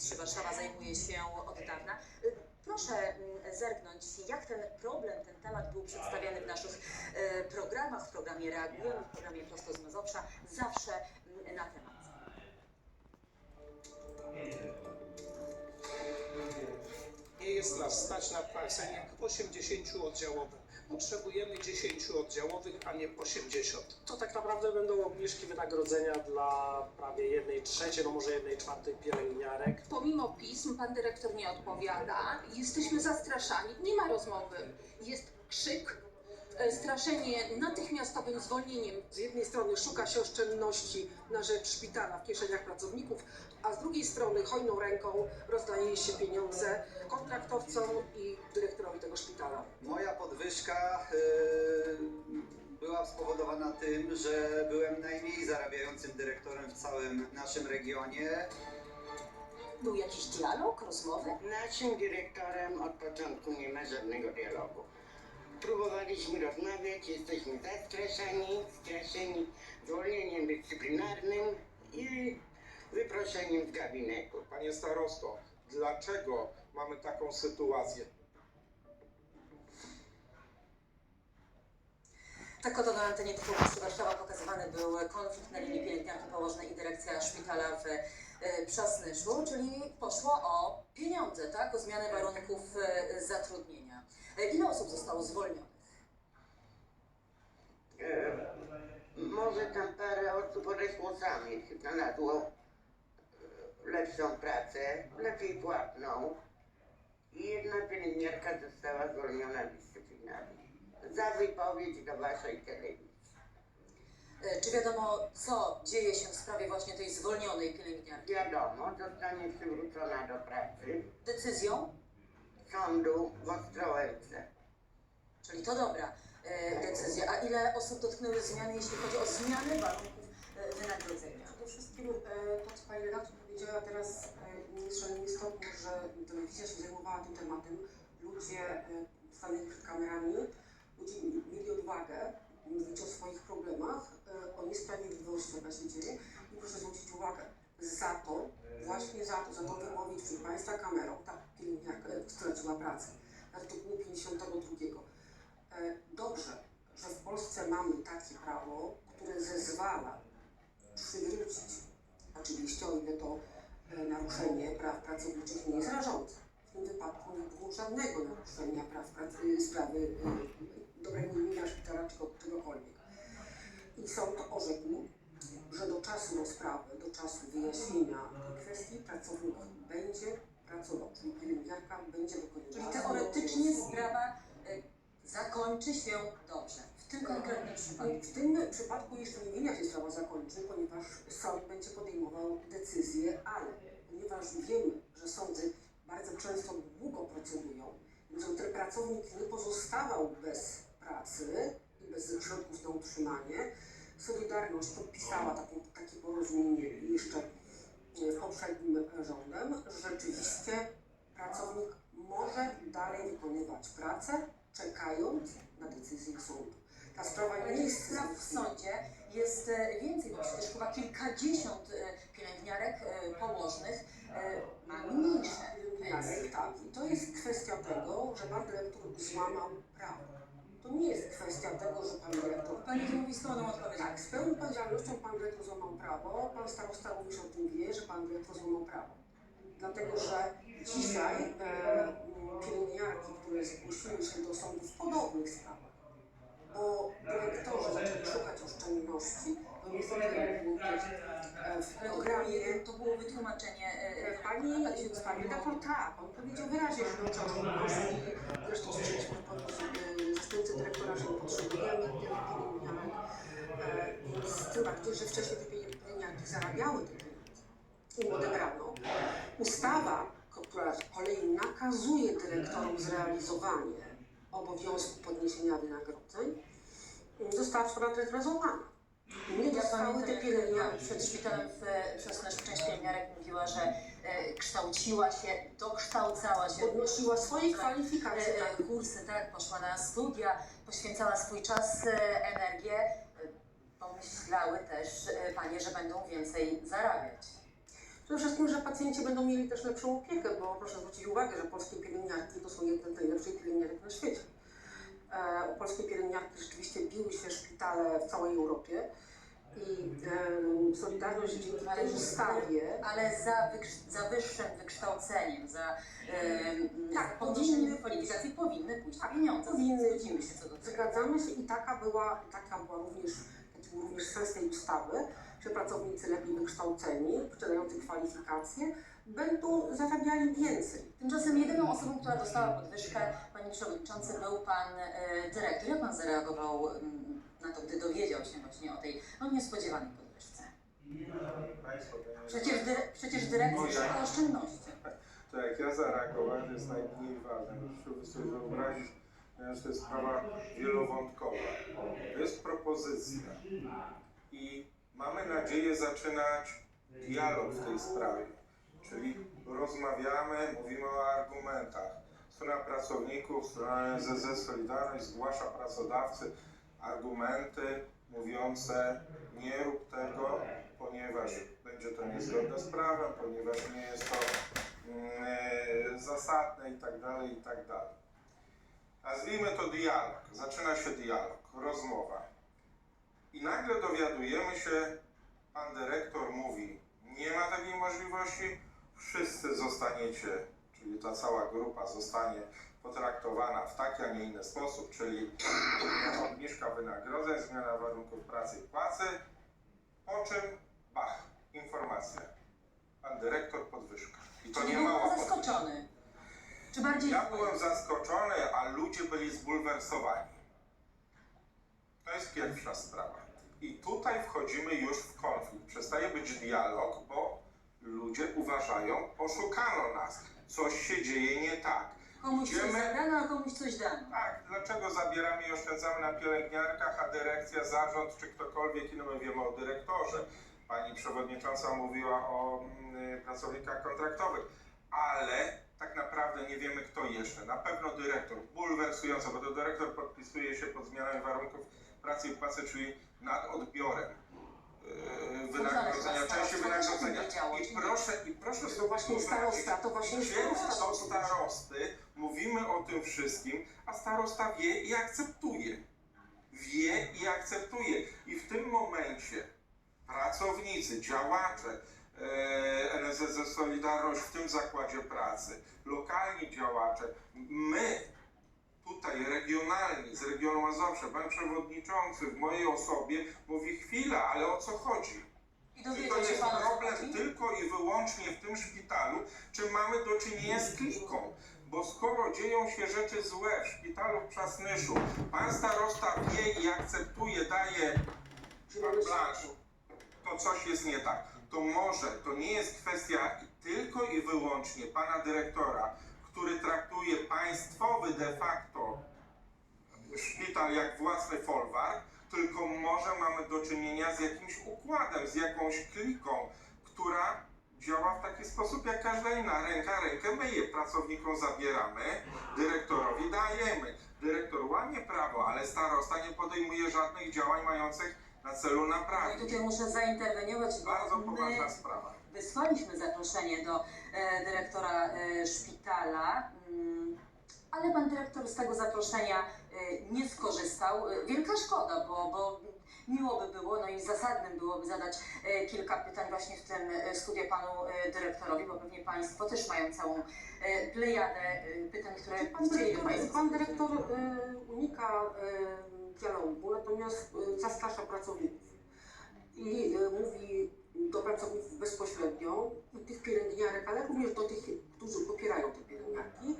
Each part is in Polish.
3 Warszawa zajmuje się od dawna. Proszę mm, zerknąć, jak ten problem, ten temat był przedstawiany w naszych e, programach, w programie Reagujemy, w programie Prosto z Mazowsza, zawsze mm, na temat. Nie jest nas stać na płacenie 80 oddziałowym. Potrzebujemy 10 oddziałowych, a nie 80. To tak naprawdę będą obniżki wynagrodzenia dla prawie jednej trzeciej, no może jednej czwartej pielęgniarek. Pomimo pism pan dyrektor nie odpowiada, jesteśmy zastraszani, nie ma rozmowy. Jest krzyk, straszenie natychmiastowym zwolnieniem. Z jednej strony szuka się oszczędności na rzecz szpitala w kieszeniach pracowników, a z drugiej strony hojną ręką rozdaje się pieniądze kontraktowcom i dyrektorowi tego szpitala. Moja podwyżka e, była spowodowana tym, że byłem najmniej zarabiającym dyrektorem w całym naszym regionie. Był jakiś dialog, rozmowy? Naszym dyrektorem od początku nie ma żadnego dialogu. Próbowaliśmy rozmawiać, jesteśmy zastraszani, straszeni zwolnieniem dyscyplinarnym i wyproszeniem z gabinetu. Panie starosto, dlaczego mamy taką sytuację? Tak oto na antenie Tyflowicy Warszawa pokazywany był konflikt na linii pielęgniarki położnej i dyrekcja szpitala w e, Przasnyszu, czyli poszło o pieniądze, tak? O zmianę warunków e, zatrudnienia. E, Ile osób zostało zwolnionych? E, może tam parę osób odeszło samych, znalazło e, lepszą pracę, lepiej płatną i jedna pielęgniarka została zwolniona dyscyplinarnie za wypowiedź do waszej telewizji. E, Czy wiadomo, co dzieje się w sprawie właśnie tej zwolnionej pielęgniarki? Wiadomo, zostanie przywrócona do pracy Decyzją, sądu w Ostrołęce. czyli to dobra e, decyzja. A ile osób dotknęły zmiany, jeśli chodzi o zmianę warunków e, wynagrodzenia? Przede wszystkim e, to, co pani redaktor powiedziała teraz, e, żadnym istotne, że telewizja się zajmowała tym tematem. Ludzie e, stanęli przed kamerami, ludzie mieli odwagę mówić o swoich problemach, e, o niesprawiedliwości, jaka się dzieje. I proszę zwrócić uwagę, za to, właśnie za to, za tą wypowiedź przed Państwa kamerą, ta pielęgniarka straciła pracę. Artykułu 52. E, Dobrze, że w Polsce mamy takie prawo, które zezwala przywrócić. Oczywiście, o ile to e, naruszenie praw pracowniczych nie jest rażące. W tym wypadku nie było żadnego naruszenia praw pracy, sprawy e, dobrego imienia szpitala czy ko- czegokolwiek. I sąd orzekł, że do czasu rozprawy, do czasu wyjaśnienia tej kwestii pracownik będzie pracował, czyli pielęgniarka będzie wykonywała Czyli teoretycznie sprawa e, zakończy się dobrze. W tym konkretnym przypadku. W tym przypadku jeszcze nie wiemy, jak się sprawa zakończy, ponieważ sąd będzie podejmował decyzję, ale ponieważ wiemy, że sądy bardzo często długo procedują, więc żeby ten pracownik nie pozostawał bez pracy i bez środków na utrzymanie, Solidarność podpisała takie, takie porozumienie jeszcze e, w poprzednim rządem, że rzeczywiście pracownik może dalej wykonywać pracę, czekając na decyzję sądu. Ta sprawa nie jest spraw w sądzie jest e, więcej, bo przecież chyba kilkadziesiąt e, pielęgniarek e, położnych e, ma mniejsze pensje. Pielęgniarek, tak. I to jest kwestia tego, że pan dyrektor złamał prawo. To nie jest kwestia tego. Pani tu mówi z pełną Tak, z pełną odpowiedzialnością pan dyrektor złamał prawo, pan starosta również o tym wie, że pan dyrektor złamał prawo. Dlatego, że dzisiaj e, pielęgniarki, które zgłosiły się do sądu w podobnych sprawach, bo dyrektorzy zaczęli szukać oszczędności, to niestety e, w programie to było wytłumaczenie. e, Pani, tak pani redaktor, tak, on powiedział wyraźnie, że do czasu i zresztą słyszeliśmy w podpisie zastępcy dyrektora, że potrzebujemy pielęgniarek, e, bardziej, że wcześniej te pielęgniarki zarabiały te pieniądze. Im odebrano. Ustawa, która z kolei nakazuje dyrektorom zrealizowanie obowiązku podniesienia wynagrodzeń, została przeprowadzona. Nie Ja dostały te pielęgniarki. przed szpitalem w Przasnyszu część pielęgniarek mówiła, że e, kształciła się, dokształcała się. Podnosiła swoje kwalifikacje. e, tak. e, kursy, tak, poszła na studia, poświęcała swój czas, e, energię. Pomyślały też e, panie, że będą więcej zarabiać. Przede wszystkim, że pacjenci będą mieli też lepszą opiekę, bo proszę zwrócić uwagę, że polskie pielęgniarki to są jedne z najlepszych pielęgniarek na świecie. E, polskie pielęgniarki rzeczywiście biły się szpitale w całej Europie i e, Solidarność dzięki tej ustawie Ale za, wykrz- za wyższym wykształceniem, za, Tak, za podnoszeniem powinny- kwalifikacji powinny pójść Tak, pieniądze. powinny. Zgodzimy się co do tego. Zgadzamy się i taka była, taka była również, również sens tej ustawy, że pracownicy lepiej wykształceni, posiadający kwalifikacje, będą zarabiali więcej. Tymczasem jedyną osobą, która dostała podwyżkę, panie przewodniczący, był pan e, dyrektor. Jak pan zareagował na to, gdy dowiedział się właśnie o tej no, niespodziewanej podwyżce? Przecież, dyre, przecież dyrekcja szuka oszczędności. to jak ja zareagowałem, to jest najmniej ważne. Proszę sobie wyobrazić, ponieważ to jest sprawa wielowątkowa. To jest propozycja i mamy nadzieję zaczynać dialog w tej sprawie. Czyli rozmawiamy, mówimy o argumentach. Strona pracowników, strona NZZ Solidarność zgłasza pracodawcy argumenty mówiące nie rób tego, ponieważ będzie to niezgodne z prawem, ponieważ nie jest to mm, e, zasadne i tak dalej, i tak dalej. Nazwijmy to dialog. Zaczyna się dialog, rozmowa. I nagle dowiadujemy się, pan dyrektor mówi, nie ma takiej możliwości, wszyscy zostaniecie, czyli ta cała grupa zostanie potraktowana w taki, a nie inny sposób, czyli obniżka wynagrodzeń, zmiana warunków pracy i płacy, po czym bach, informacja. Pan dyrektor podwyżka. I to nie podwyżka. zaskoczony? Czy bardziej... Ja byłem zaskoczony, a ludzie byli zbulwersowani. To jest pierwsza sprawa. I tutaj wchodzimy już w konflikt. Przestaje być dialog, bo ludzie uważają, oszukano nas. Coś się dzieje nie tak. Komuś coś Idziemy- zabrano, a komuś coś dano. Tak, dlaczego zabieramy i oszczędzamy na pielęgniarkach, a dyrekcja, zarząd czy ktokolwiek inny, my wiemy o dyrektorze. Pani przewodnicząca mówiła o mm, pracownikach kontraktowych, ale tak naprawdę nie wiemy kto jeszcze. Na pewno dyrektor, bulwersująco, bo to dyrektor podpisuje się pod zmianami warunków pracy i płacy, czyli nad odbiorem yy, wynagrodzenia, części wynagrodzenia. I proszę, i proszę To sobie właśnie starosta, to właśnie starosta. do starosty, mówimy o tym wszystkim, a starosta wie i akceptuje. Wie i akceptuje. I w tym momencie pracownicy, działacze NSZZ Solidarność w tym zakładzie pracy, lokalni działacze, my tutaj regionalni z regionu Mazowsza, pan przewodniczący w mojej osobie mówi chwila, ale o co chodzi? I I to jest pan problem chodzi? tylko i wyłącznie w tym szpitalu, czy mamy do czynienia z kliką. Bo skoro dzieją się rzeczy złe w szpitalu w Przasnyszu, pan starosta wie i akceptuje, daje blanche, to coś jest nie tak. To może, to nie jest kwestia tylko i wyłącznie pana dyrektora, który traktuje państwowy de facto szpital jak własny folwark, tylko może mamy do czynienia z jakimś układem, z jakąś kliką, która działa w taki sposób jak każda inna. Ręka rękę myje, pracownikom zabieramy, dyrektorowi dajemy. Dyrektor łamie prawo, ale starosta nie podejmuje żadnych działań mających na celu No i tutaj muszę zainterweniować, Bardzo my poważna sprawa. wysłaliśmy zaproszenie do e, dyrektora e, szpitala, mm, ale pan dyrektor z tego zaproszenia e, nie skorzystał. E, Wielka szkoda, bo, bo miło by było, no i zasadnym byłoby zadać e, kilka pytań właśnie w tym e, studiu panu e, dyrektorowi, bo pewnie państwo też mają całą e, plejadę e, pytań, które Pan chcieliby dyrektor, pan dyrektor y, unika y, dialogu, natomiast y, zastrasza pracowników. I y, mówi do pracowników bezpośrednio tych pielęgniarek, ale również do tych, którzy popierają te pielęgniarki.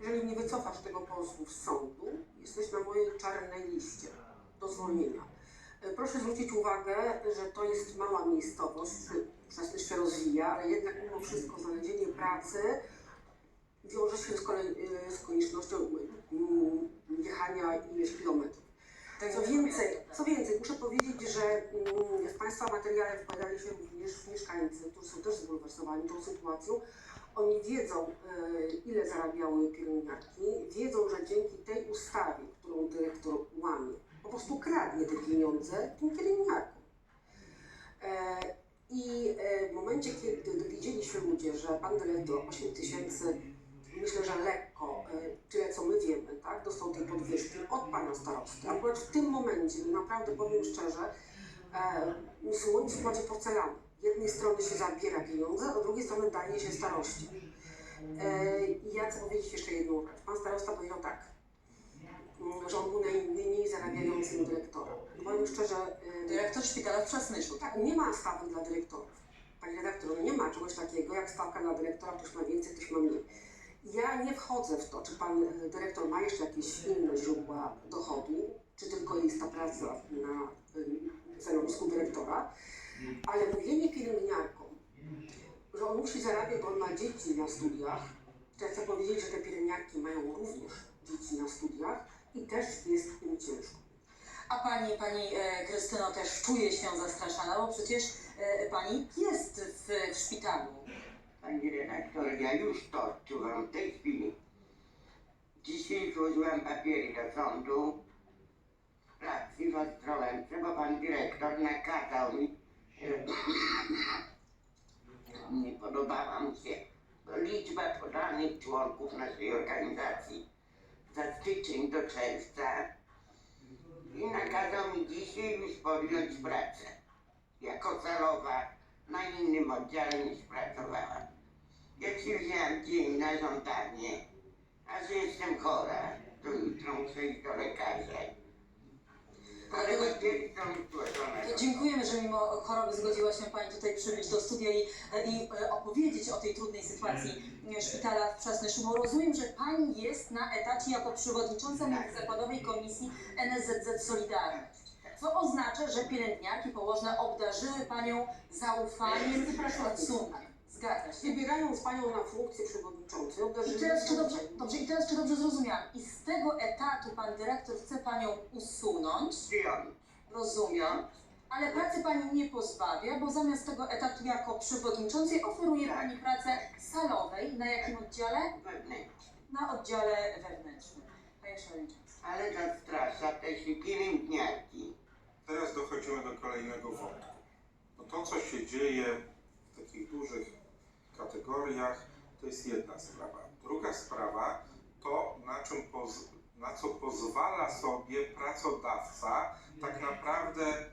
Jeżeli nie wycofasz tego pozwu z sądu, jesteś na mojej czarnej liście do zwolnienia. Y, Proszę zwrócić uwagę, że to jest mała miejscowość, Przasnysz się rozwija, ale jednak mimo wszystko znalezienie pracy wiąże się z, kolej, y, z koniecznością mm, jechania ileś kilometrów. Co więcej, co więcej, muszę powiedzieć, że mm, w Państwa materiale wpadali się również mieszkańcy, którzy są też zbulwersowani tą sytuacją. Oni wiedzą, y, ile zarabiały pielęgniarki, wiedzą, że dzięki tej ustawie, którą dyrektor łamie, po prostu kradnie te pieniądze tym pielęgniarkom. E, I e, w momencie, kiedy dowiedzieliśmy ludzie, że pan dyrektor 8 tysięcy, myślę, że lekko, e, tyle co my wiemy, tak, dostał tej podwyżki od pana starosty. Akurat w tym momencie, naprawdę powiem szczerze, e, muzułmanin w kładzie porcelany. Z jednej strony się zabiera pieniądze, a z drugiej strony daje się starości. E, I ja chcę powiedzieć jeszcze jedną rzecz. Pan starosta powiedział tak, mm, że on był najmniej zarabiającym dyrektorem. Powiem szczerze, e, Dyrektor szpitala w Przasnyszu, tak? nie ma stawek dla dyrektorów. Pani redaktor, nie ma czegoś takiego jak stawka dla dyrektora, ktoś ma więcej, ktoś. Ja nie wchodzę w to, czy pan e, dyrektor ma jeszcze jakieś inne źródła dochodu, czy tylko jest ta praca na e, stanowisku dyrektora, ale mówienie pielęgniarkom, że on musi zarabiać, bo on ma dzieci na studiach, to ja chcę powiedzieć, że te pielęgniarki mają również dzieci na studiach i też jest im ciężko. A pani, pani e, Krystyno też czuje się zastraszana, bo przecież pani jest w, w szpitalu. Pani redaktor, ja już to odczuwam w tej chwili. Dzisiaj złożyłam papiery do sądu. Pracy w Ostrołęce, bo pan dyrektor nakazał mi, że nie podobała mu się liczba podanych członków naszej organizacji za styczeń do czerwca. I nakazał mi dzisiaj już podjąć pracę jako salowa na innym oddziale niż pracowałam. Jak się wzięłam dzień na żądanie, a że jestem chora, to jutro muszę iść do lekarza. Ale dziękujemy, że mimo choroby zgodziła się Pani tutaj przybyć do studia i, i e, opowiedzieć o tej trudnej sytuacji szpitala w Przasnyszu, bo rozumiem, że Pani jest na etacie jako przewodnicząca Międzyzakładowej Komisji NSZZ Solidarność. Co oznacza, że pielęgniarki położne obdarzyły Panią zaufaniem i szacunkiem. Zgadza się. Wybierając panią na funkcję przewodniczącej, I obdarzyli teraz, czy dobrze, dobrze, I teraz, czy dobrze zrozumiałam? I z tego etatu Pan Dyrektor chce Panią usunąć? Zdjąć. Rozumiem. Ale pracy Pani nie pozbawia, bo zamiast tego etatu jako przewodniczącej oferuje Tak. Pani pracę salowej. Na jakim oddziale? Wewnętrznie. Na oddziale wewnętrznym. Panie Przewodniczący. Ale zastrasza też i pielęgniarki. Teraz dochodzimy do kolejnego wątku. No to, co się dzieje w takich dużych kategoriach, to jest jedna sprawa. Druga sprawa to, na, czym na co pozwala sobie pracodawca, tak naprawdę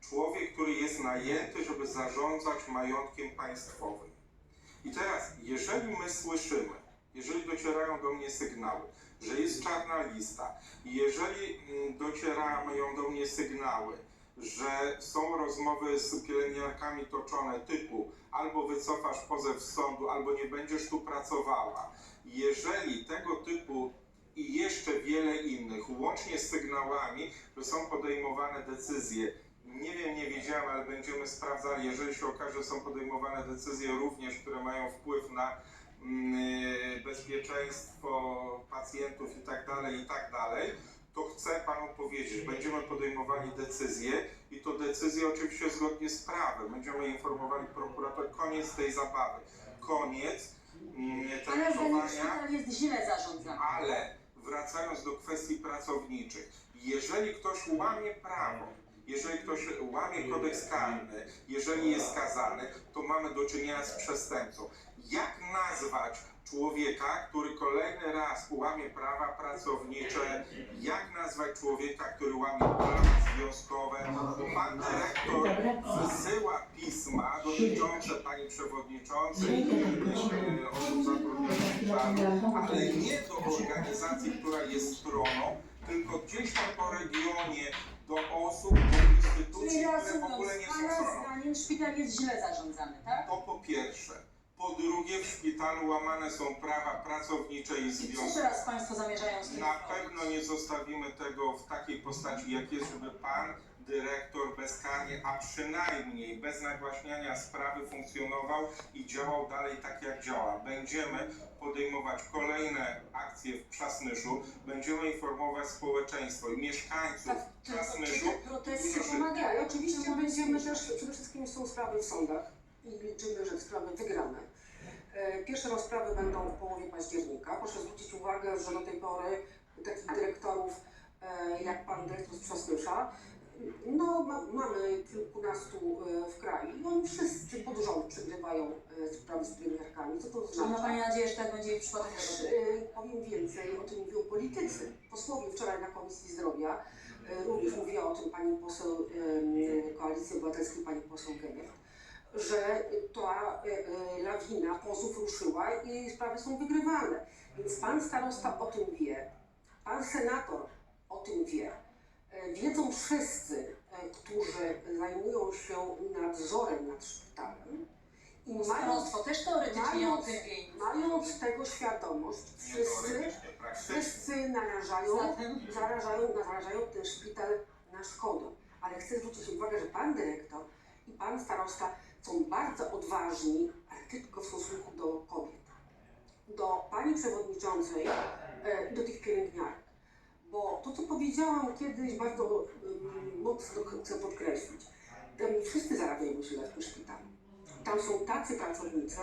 człowiek, który jest najęty, żeby zarządzać majątkiem państwowym. I teraz, jeżeli my słyszymy, jeżeli docierają do mnie sygnały, że jest czarna lista, jeżeli mm, docierają do mnie sygnały, że są rozmowy z pielęgniarkami toczone typu albo wycofasz pozew sądu, albo nie będziesz tu pracowała. Jeżeli tego typu i jeszcze wiele innych, łącznie z sygnałami, że są podejmowane decyzje, nie wiem, nie wiedziałem, ale będziemy sprawdzali, jeżeli się okaże, że są podejmowane decyzje również, które mają wpływ na bezpieczeństwo pacjentów i tak dalej, i tak dalej, to chcę Panu powiedzieć, będziemy podejmowali decyzje i to decyzje oczywiście zgodnie z prawem. Będziemy informowali prokurator. Koniec tej zabawy. Koniec mm, Ale traktowania szpital jest źle zarządzany. ale wracając do kwestii pracowniczych, jeżeli ktoś łamie prawo, jeżeli ktoś łamie kodeks karny, jeżeli jest skazany, to mamy do czynienia z przestępcą. Jak nazwać człowieka, który kolejny raz łamie prawa pracownicze? Jak nazwać człowieka, który łamie prawa związkowe? Bo pan dyrektor wysyła pisma dotyczące pani przewodniczącej osób zatrudnionych ale nie do organizacji, która jest stroną, tylko gdzieś tam po regionie do osób, do instytucji, które w ogóle nie są Pana stroną. zdaniem szpital jest źle zarządzany, tak? To po pierwsze. Po drugie, w szpitalu łamane są prawa pracownicze i I co związkowe. teraz Państwo zamierzają z tym Na zrobić? pewno nie zostawimy tego w takiej postaci, jak jest, żeby pan dyrektor bezkarnie, a przynajmniej bez nagłaśniania sprawy funkcjonował i działał dalej tak, jak działa. Będziemy podejmować kolejne akcje w Przasnyszu, będziemy informować społeczeństwo i mieszkańców Tak, czy, czy Przasnyszu. te protesty Proszę. pomagają? Tak, oczywiście będziemy też, przede wszystkim są sprawy w sądach i liczymy, że sprawy wygramy. E, Pierwsze rozprawy będą w połowie października. Proszę zwrócić uwagę, że do tej pory takich dyrektorów e, jak pan dyrektor z Przasnysza No, ma, mamy kilkunastu e, w kraju i oni wszyscy pod rząd przegrywają sprawy z pielęgniarkami. Co to Czy ma? Pani nadzieję, że tak będzie w przypadku Powiem więcej, o tym mówią politycy. Posłowie wczoraj na Komisji Zdrowia również mówiła o tym pani poseł Koalicji Obywatelskiej, pani poseł Geniech, że ta e, e, lawina pozów ruszyła i sprawy są wygrywane. Więc pan starosta o tym wie, pan senator o tym wie. E, Wiedzą wszyscy, którzy zajmują się nadzorem nad szpitalem i mając Starostwo też teoretycznie o mając-. Mając tego świadomość, wszyscy, wszyscy narażają, zarażają, narażają ten szpital na szkodę. Ale chcę zwrócić uwagę, że pan dyrektor i pan starosta są bardzo odważni, ale tylko w stosunku do kobiet. Do pani przewodniczącej e, i do tych pielęgniarek. Bo to, co powiedziałam kiedyś, bardzo um, mocno chcę podkreślić. Tam wszyscy zarabiają tym szpitalu. Tam są tacy pracownicy,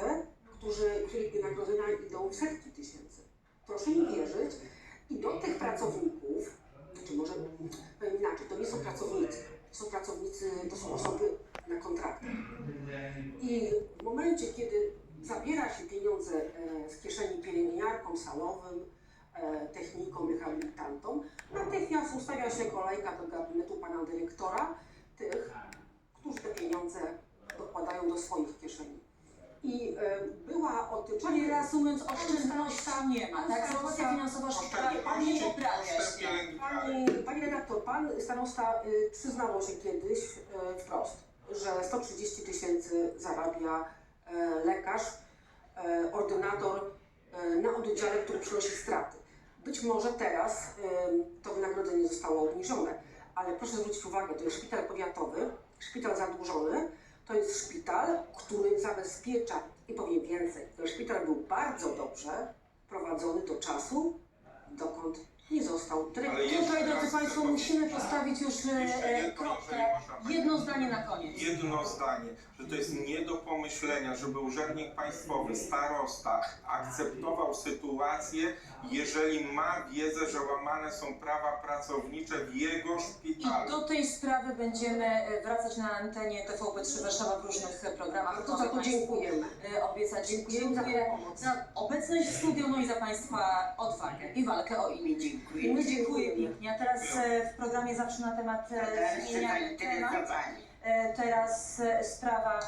którzy, których wynagrodzenia idą w setki tysięcy. Proszę mi wierzyć. I do tych pracowników, salowym, e, technikom, rehabilitantom, natychmiast ustawia się kolejka do gabinetu pana dyrektora, tych, którzy te pieniądze dokładają do swoich kieszeni. I e, była o tym, Czyli reasumując, oszczędności nie ma, tak? Sytuacja finansowa szpitala nie poprawia się. Pani, pani redaktor, pan starosta y, przyznało się kiedyś y, wprost, że 130 tysięcy zarabia y, lekarz, y, ordynator na oddziale, który przynosi straty. Być może teraz to wynagrodzenie zostało obniżone, ale proszę zwrócić uwagę, to jest szpital powiatowy, szpital zadłużony, to jest szpital, który zabezpiecza, i powiem więcej, ten szpital był bardzo dobrze prowadzony do czasu, dokąd nie został Ale dyrektor. jeszcze Tutaj, raz drodzy Państwo, chcę musimy postawić już e, Jeszcze e, jedno, kropkę. jeżeli można powiedzieć. Jedno zdanie na koniec. jedno zdanie, że to jest nie do pomyślenia, żeby urzędnik państwowy, starosta akceptował sytuację, jeżeli ma wiedzę, że łamane są prawa pracownicze w jego I szpitalu. do tej sprawy będziemy e, wracać na antenie TVP3 Warszawa w różnych e, programach. To za to Państwu, dziękujemy. e, Obiecać. Dziękujemy za Dziękuję pomoc. za obecność w studiu, no i za Państwa odwagę i walkę o imię. My Dziękuję dziękujemy. pięknie. A teraz e, w programie zawsze na temat e, Teraz zmieniamy temat. E, Teraz e, sprawa